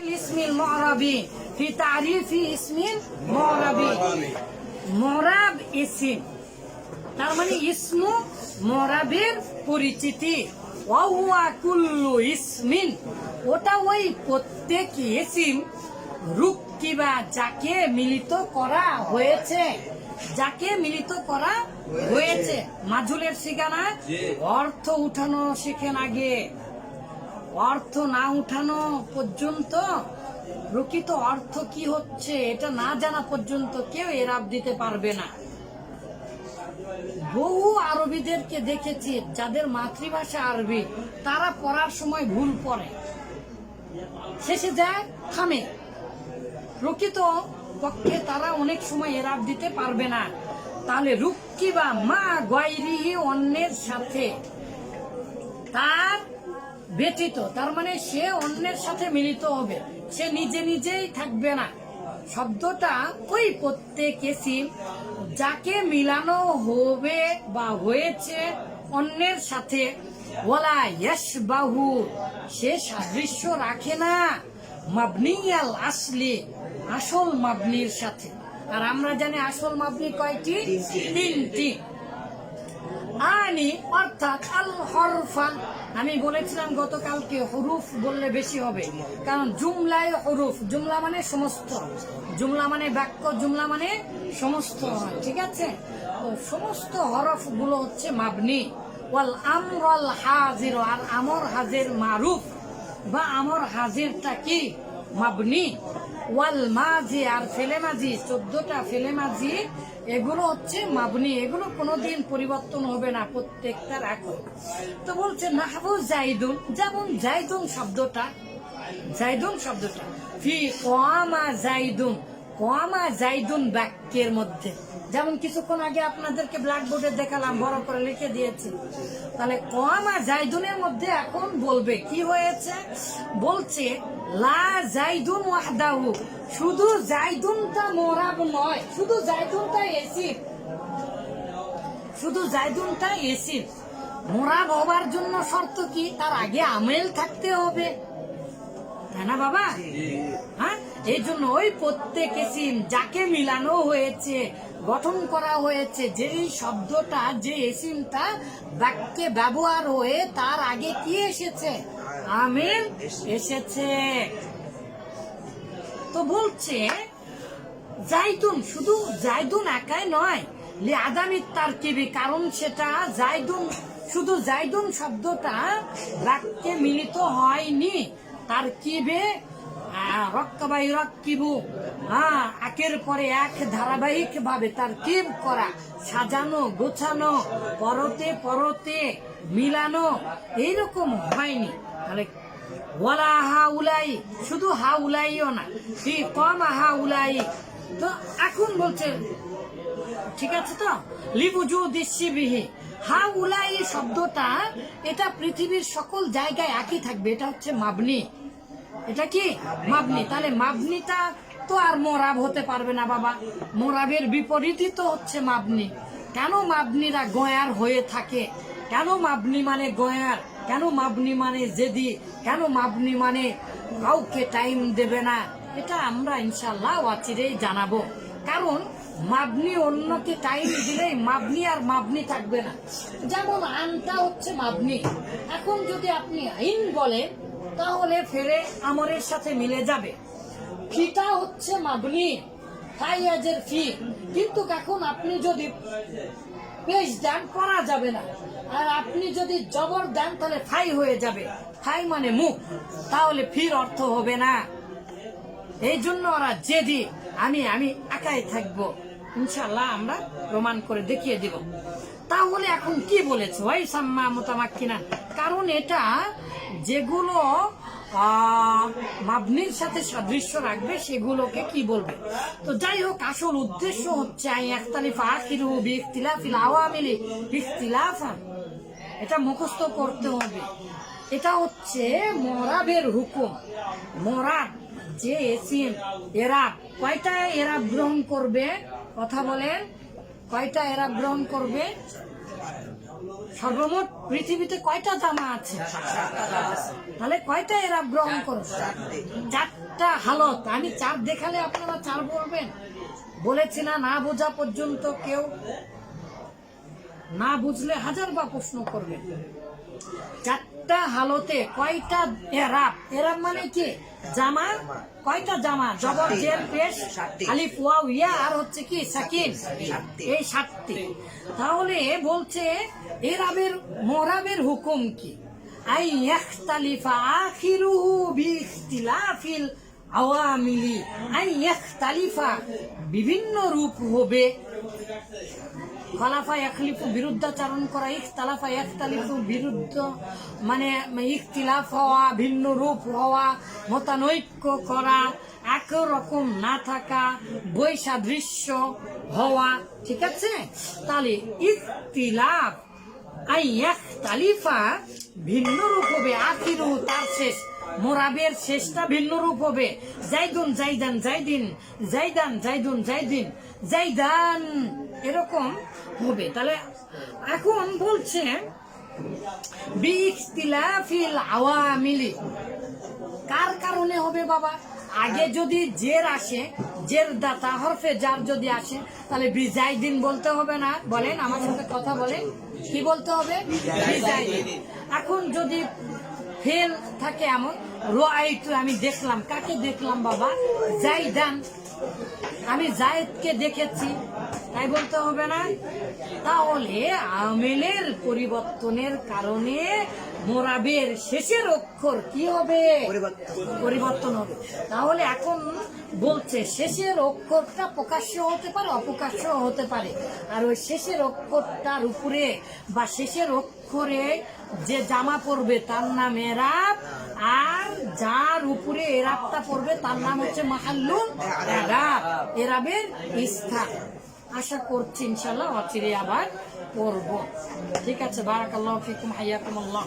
الاسم المعربي في تعريف اسم معربي মরাব eSIM তার মানে ইসমু মরাবের পরিচিতি ওয়া কুল্লু ইসমিন ওটা ওই প্রত্যেক ইসিম রূপ কিবা যাকে মিলিত করা হয়েছে যাকে মিলিত করা হয়েছে মাঝুলের ঠিকানা অর্থ উঠানো শিখেন আগে অর্থ না উঠানো পর্যন্ত প্রকৃত অর্থ কি হচ্ছে এটা না জানা পর্যন্ত কেউ এরাব দিতে পারবে না। বহু আরবিদেরকে দেখেছি যাদের মাতৃভাষা আরবি, তারা পড়ার সময় ভুল পড়ে। শেষে যায় থামে। প্রকৃত পক্ষে তারা অনেক সময় এরাব দিতে পারবে না। তাহলে রুক্কি বা মা গয়রিহি অন্যের সাথে? তার ব্যতীত, তার মানে সে অন্যের সাথে মিলিত হবে। সে নিজে নিজেই থাকবে না। শব্দটা ওই প্রত্যেক এসিম যাকে মিলানো হবে বা হয়েছে অন্যের সাথে। ওলা ইয়স বাহু সে সাদৃশ্য রাখে না। মাবনি মাবনিয়াল আসলি, আসল মাবনির সাথে। আর আমরা জানি আসল মাবনি কয়টি? তিনটি। আনি, অর্থাৎ আল হরফা। আমি বলেছিলাম গতকালকে হরুফ বললে বেশি হবে। কারণ জুমলায় হরুফ, জুমলা মানে সমস্ত। জুমলা মানে বাক্য, জুমলা মানে সমস্ত ঠিক আছে? তো সমস্ত হরফগুলো হচ্ছে মাবনি। ওয়াল আমরল হাজির, আর আমর হাজির মারুফ। বা আমর হাজিরটা কি? মাবনি। ওয়াল মাঝি আর ফেলে মাঝি, চোদ্দটা ফেলে মাঝি, এগুলো হচ্ছে মাবনি, এগুলো কোনোদিন পরিবর্তন হবে না প্রত্যেকটা রাখো। তো বলছে, মাহবুব জাইদুন, যেমন জাইদুন শব্দটা জাইদুন শব্দটা, ফি কোয়ামা জাইদুন কোয়ামা জাইদুন বাক্যের মধ্যে। যেমন কিছুক্ষণ আগে আপনাদেরকে ব্ল্যাকবোর্ডে দেখালাম, বড় করে লিখে দিয়েছি। তাহলে কোয়ামা জাইদুনের মধ্যে এখন বলবে, কি হয়েছে? বলছে, লা জাইদুন ওয়াহদাহু, শুধু জাইদুনটা মোরাব নয়, শুধু জাইদুনটা এসির শুধু জাইদুনটা এসির মোরাব হবার জন্য শর্ত কি? তার আগে আমেল থাকতে হবে। তাই না বাবা? হ্যাঁ? এই জন্য ওই প্রত্যেক এসিম যাকে মিলানো হয়েছে গঠন করা হয়েছে যে এই শব্দটা যে এসিমটা বাক্যে ব্যবহার হয়ে তার আগে কি এসেছে? আমেল এসেছে। তো বলছে জাইতুন শুধু জাইদুন একাই নয় লি তার কিবি কারণ সেটা জাইদুন শুধু জাইদুন শব্দটা বাক্যে মিলিত হয়নি। তার কিবে রক্তবাহী রক্কিবু হ্যাঁ একের পরে এক ধারাবাহিক ভাবে তার কিব করা, সাজানো, গোছানো, পরতে পরতে মিলানো, এইরকম হয়নি। তাহলে ওয়ালা হা উলাই শুধু হা উলাইও না কি কম হা উলাই তো এখন বলছে, ঠিক আছে তো? লিবুজু দিশিবিহি হা উলাই শব্দটা এটা পৃথিবীর সকল জায়গায় একই থাকবে। এটা হচ্ছে মাবনি। এটা কি? মাবনি। তাহলে মাবনিটা তো আর মোরাব হতে পারবে না বাবা। মোরাবের বিপরীতই তো হচ্ছে মাবনি। কেন মাবনিরা গয়ার হয়ে থাকে? কেন মাবনি মানে গয়ার? কেন মাবনি মানে জেদি? কেন মাবনি মানে কাউকে টাইম দেবে না? এটা আমরা ইনশাল্লাহ অচিরেই জানাব। কারণ মাবনি অন্যকে টাইম দিলেই মাবনি আর মাবনি থাকবে না। যেমন আনটা হচ্ছে মাবনি। এখন যদি আপনি আইন বলেন, তাহলে ফেরে আমরের সাথে মিলে যাবে। ফিটা হচ্ছে মাবনি ফাইয়াজের ফি কিন্তু এখন আপনি যদি পেশ দেন করা যাবে না, আর আপনি যদি জবর দেন, তাহলে ফাই হয়ে যাবে। ফাই মানে মুখ। তাহলে ফির অর্থ হবে না। এই জন্য ওরা জেদি। আমি আমি একাই থাকব। ইনশাল্লাহ আমরা প্রমাণ করে দেখিয়ে দিব। তাহলে এখন কি বলেছে? ওই সাম্মা মোতামাক্কিনা। কারণ এটা যেগুলো মাবনির সাথে সাদৃশ্য রাখবে, সেগুলোকে কি বলবে? তো যাই হোক, আসল উদ্দেশ্য হচ্ছে আই একতালিফ আখিরু ইখতিলাফিল আওয়ামিলি ইখতিলাফান। এটা মুখস্থ করতে হবে। এটা হচ্ছে মরাবের হুকুম। মরাব যে এসিম, এরা কয়টা এরাব গ্রহণ করবে? কথা বলেন। কয়টা এরা গ্রহণ করবে? সর্বমোট পৃথিবীতে কয়টা জামা আছে? তাহলে কয়টা এরা গ্রহণ করবে? চারটা হালত। আমি চার দেখালে আপনারা চার বলবেন? বলেছি না না বোঝা পর্যন্ত কেউ। না বুঝলে হাজার বা প্রশ্ন করবেন। চারটা হালতে কয়টা এরাব? এরাব মানে কি? জামা? কয়টা জামা? জবর জের পেশ। আলিফ ওয়াও ইয়া আর হচ্ছে কি? সাকিন। এই সাতটি। তাহলে বলছে এরাবের মোরাবের হুকুম কি? আই ইয়াখতালিফা আখিরুহু বিইখতিলাফিল আওয়ামিলি। আই ইয়াখতালিফা বিভিন্ন রূপ হবে। খলাফা একলিফু বিরুদ্ধাচারণ করা, ইখতালাফা একতালিফু বিরুদ্ধ মানে ইখতিলাফ হওয়া, ভিন্ন রূপ হওয়া, মতানৈক্য করা একই রকম না থাকা, বৈসাদৃশ্য হওয়া, ঠিক আছে? তাহলে ইখতিলাফ, আই একতালিফা ভিন্ন রূপ হবে আখিরু তার শেষ। মোরাবের শেষটা ভিন্ন রূপ হবে। জাইদুন জাইদান জাইদিন জাইদান জাইদুন জাইদিন জাইদান এরকম হবে। তাহলে এখন বলছে কার কারণে হবে বাবা? আগে যদি জের আসে জের দাতা হরফে যার যদি আসে, তাহলে বিজাইদিন বলতে হবে না। বলেন, আমার সাথে কথা বলেন। কি বলতে হবে? এখন যদি ফেল থাকে এমন। রোয়াইটু আমি দেখলাম। কাকে দেখলাম বাবা? যাই জাইদান। আমি জায়েদকে দেখেছি। তাই বলতে হবে না? তাহলে আমেলের পরিবর্তনের কারণে মোরাবের শেষের অক্ষর কি হবে? পরিবর্তন। পরিবর্তন হবে। তাহলে এখন বলছে শেষের অক্ষরটা প্রকাশ্য হতে পারে অপ্রকাশ্য হতে পারে। আর ওই শেষের অক্ষরটার উপরে বা শেষের অক্ষরে যে জামা পরবে তার নাম এরাব, আর যার উপরে এরাবটা পরবে তার নাম হচ্ছে মাহাল্লুম এরাব। এরাবের স্থান আশা করছি ইনশাল্লাহ অচিরে আবার পড়ব ঠিক আছে, বারাকাল্লাহ ফিকুম হাইয়াকুম আল্লাহ